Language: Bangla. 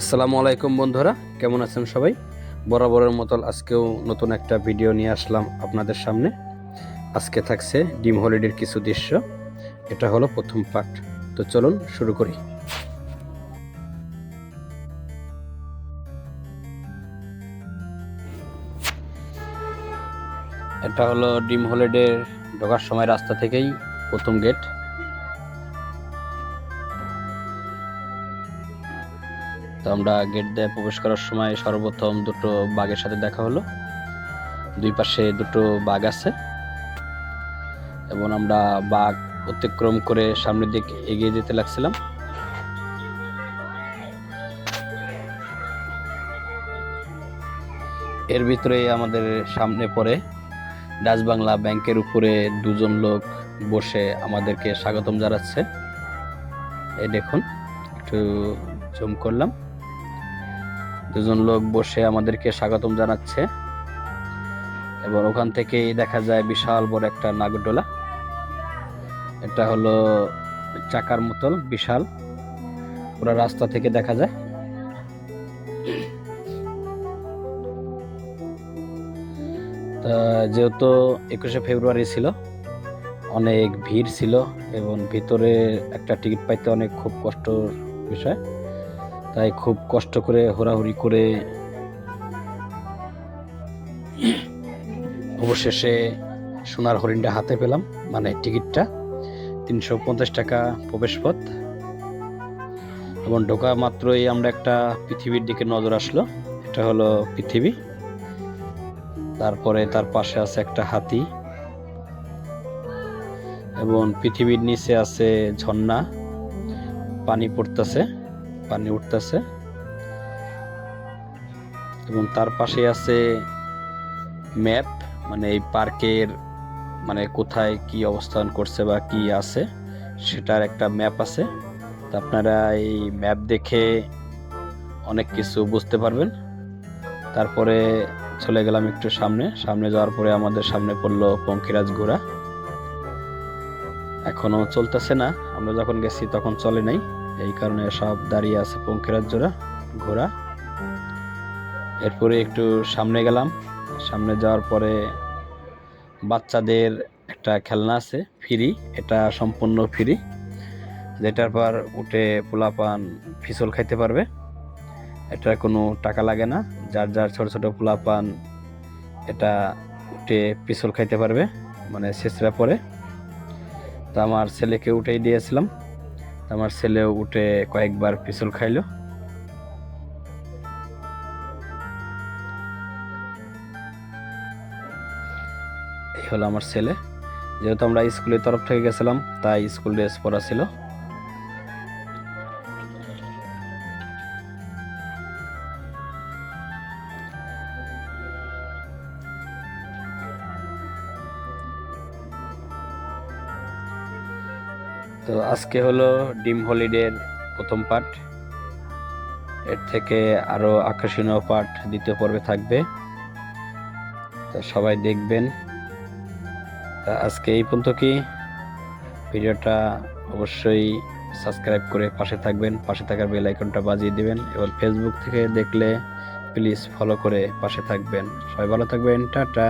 আসসালামু আলাইকুম বন্ধুরা, কেমন আছেন সবাই? বরাবরের মতন আজকেও নতুন একটা ভিডিও নিয়ে আসলাম আপনাদের সামনে। আজকে থাকছে ডিম হলিডের কিছু দৃশ্য, এটা হলো প্রথম পার্ট তো চলুন শুরু করি। এটা হলো ডিম হলিডের ঢোকার সময় রাস্তা থেকেই প্রথম গেট। তো আমরা গেট দিয়ে প্রবেশ করার সময় সর্বপ্রথম দুটো বাঘের সাথে দেখা হলো। দুই পাশে দুটো বাঘ আছে। এবং আমরা বাঘ অতিক্রম করে সামনের দিকে এগিয়ে যেতে লাগছিলাম। এর ভিতরে আমাদের সামনে পড়ে ডাচ বাংলা ব্যাংকের উপরে দুজন লোক বসে আমাদেরকে স্বাগতম জানাচ্ছে। এই দেখুন, একটু জুম করলাম। দুজন লোক বসে আমাদেরকে স্বাগতম জানাচ্ছে। এবং ওখান থেকেই দেখা যায় বিশাল বড় একটা নাগরদোলা। এটা হলো চাকার মতন বিশাল। পুরো রাস্তা থেকে দেখা যায়। যেহেতু একুশে ফেব্রুয়ারি ছিল, অনেক ভিড় ছিল এবং ভিতরে একটা টিকিট পাইতে অনেক খুব কষ্টর বিষয়। তাই খুব কষ্ট করে হোরাহুরি করে অবশেষে সোনার হরিণটা হাতে পেলাম মানে টিকিটটা, তিনশো পঞ্চাশ টাকা প্রবেশপথ। এবং ঢোকা মাত্রই আমরা একটা পৃথিবীর দিকে নজর আসলো, এটা হলো পৃথিবী। তারপরে তার পাশে আছে একটা হাতি। এবং পৃথিবীর নিচে আছে ঝর্ণা, পানি পড়তেছে। পানি উঠতেছে। এবং তার পাশে আছে ম্যাপ মানে এই পার্কের মানে কোথায় কি অবস্থান করছে বা কি আছে, সেটার একটা ম্যাপ আছে। তো আপনারা এই ম্যাপ দেখে অনেক কিছু বুঝতে পারবেন। তারপরে চলে গেলাম একটু সামনে। সামনে যাওয়ার পরে আমাদের সামনে পড়ল পঙ্কিরাজ ঘোড়া। এখনও চলতেছে না। আমরা যখন গেছি তখন চলে নাই। এই কারণে সব দাঁড়িয়ে আছে পঙ্কিরাজ জোড়া, ঘোড়া। এরপরে একটু সামনে গেলাম। সামনে যাওয়ার পরে বাচ্চাদের একটা খেলনা আছে, ফ্রি। এটা সম্পূর্ণ ফ্রি। যেটার পর উঠে পোলাপান ফিসল খাইতে পারবে। এটার কোনো টাকা লাগে না। যার যার ছোট ছোট পোলাপান, এটা উঠে পিছল খাইতে পারবে মানে শেষরা পরে। তা আমার ছেলেকে উঠেই দিয়েছিলাম। আমার ছেলে উঠে কয়েকবার পিছল খাইলো। এই হলো আমার ছেলে। যেহেতু আমরা স্কুলের তরফ থেকে গেছিলাম, তাই স্কুল ড্রেস পরা ছিল। তো আজকে হলো ডিম হলিডের প্রথম পার্ট। এর থেকে আরও আকর্ষণীয় পার্ট দ্বিতীয় পর্বে থাকবে। তো সবাই দেখবেন। তা আজকে এই পর্যন্ত কি? ভিডিওটা অবশ্যই সাবস্ক্রাইব করে পাশে থাকবেন। পাশে থাকার বেল আইকনটা বাজিয়ে দিবেন এবং ফেসবুক থেকে দেখলে প্লিজ ফলো করে পাশে থাকবেন। সবাই ভালো থাকবেন। টাটা।